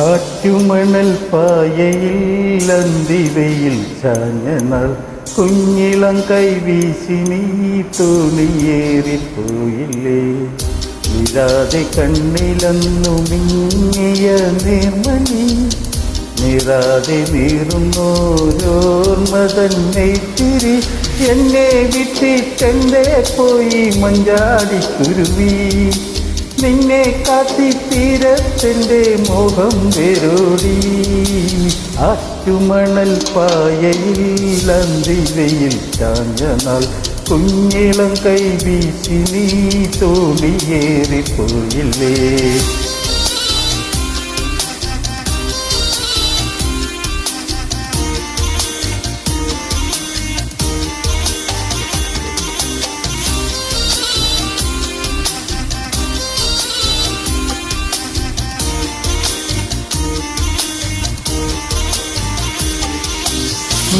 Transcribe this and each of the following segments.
ആറ്റുമണൽ പായയിൽ അന്തിവയിൽ ചാഞ്ഞനാൾ കുഞ്ഞിളം കൈവീശി നീ തുണിയേറിപ്പോയില്ലേ വിരാതെ കണ്ണിലന്നു മിങ്ങിയ നിർമ്മലി നിറാതെ നീറുന്നോരോർമ്മ തന്നെ തിരി എന്നെ വിട്ടിട്ടെന്തേ പോയി മഞ്ചാടി കുരുവി? നിന്നെ കാത്തി തീരത്തിന്റെ മോഹം വെരുടി ആറ്റുമണൽ പായയിൽ അന്തിവയിൽ കുഞ്ഞിളം കൈ വീശി നീ തോണിയേറിപ്പോയില്ലേ.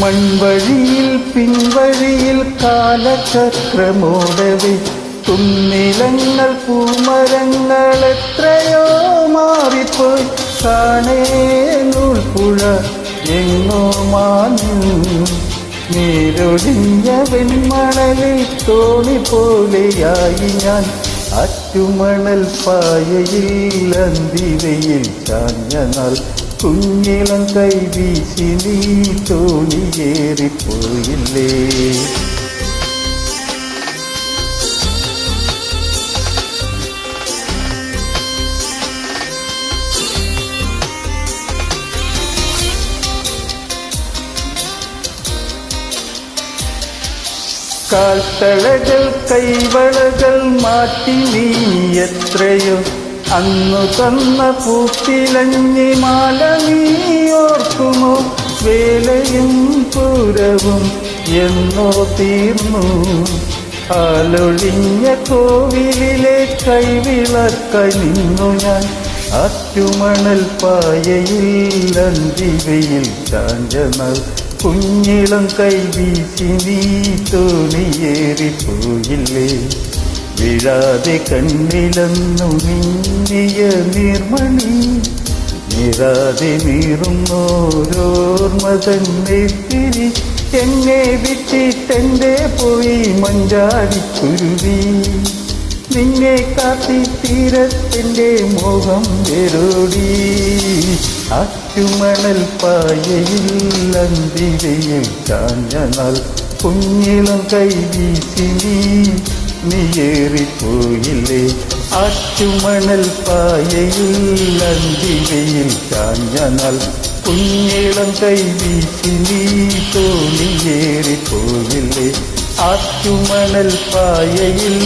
മൺവഴിയിൽ പിൻവഴിയിൽ കാലചക്രമോടവി തുന്നിലങ്ങൾ പൂമരങ്ങൾ എത്രയോ മാറിപ്പോയി. കാണേ നൂൽപ്പുഴ എങ്ങോ മാഞ്ഞു. നീരൊഴിഞ്ഞ വെൺമണലിൽ തോണി പോലെയായി ഞാൻ. അറ്റുമണൽ പായയിൽ അന്തിവയിൽ ചാഞ്ഞനാൾ കുഞ്ഞിളം കൈ വീശി നീ തോണിയേറിപ്പോയില്ലേ കാൽത്തളകൾ കൈവളകൾ മാറ്റി നീ എത്രയോ അന്നു തന്ന പൂത്തിലഞ്ഞി മാല നീ ഓർക്കുമോ? വേലയും പൂരവും എന്നോ തീർന്നു. ആലൊഴിഞ്ഞ കോവിലിലെ കൈവിളക്കായി നിന്നു ഞാൻ. അറ്റുമണൽ പായയിൽ അന്തിവയിൽ ചാഞ്ചനൽ കുഞ്ഞിളം കൈ വീശി നീ തോണിയേറിപ്പോയില്ലേ വീഴാതെ കണ്ണിലെന്നു മിന്നിയ നിർമ്മണി നിരാതെ നീറുന്നോരോർമ്മ തന്നെ തിരി. എന്നെ വിട്ടിട്ടെന്റെ പോയി മഞ്ചാടിക്കുരുവി നിന്നെ കാത്തി തീരത്തിന്റെ മോഹം വെരോടി. അറ്റുമണൽ പായയിൽ അന്തിരയിൽ കാഞ്ഞനാൾ കുഞ്ഞിളം കൈ വീശി നീ നീയേറിപ്പോയില്ലേ ആറ്റുമണൽ പായയിൽ അന്തിരയിൽ കാഞ്ഞനാൾ കുഞ്ഞിളം കൈ വീശി നീ തോണിയേറിപ്പോയില്ലേ ആറ്റുമണൽ പായയിൽ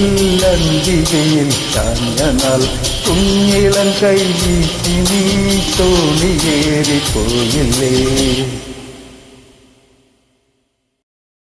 അന്തികയിൽ കാഞ്ഞനാൾ കുഞ്ഞിളം കൈ വീശി നീ തോണിയേറിപ്പോയില്ലേ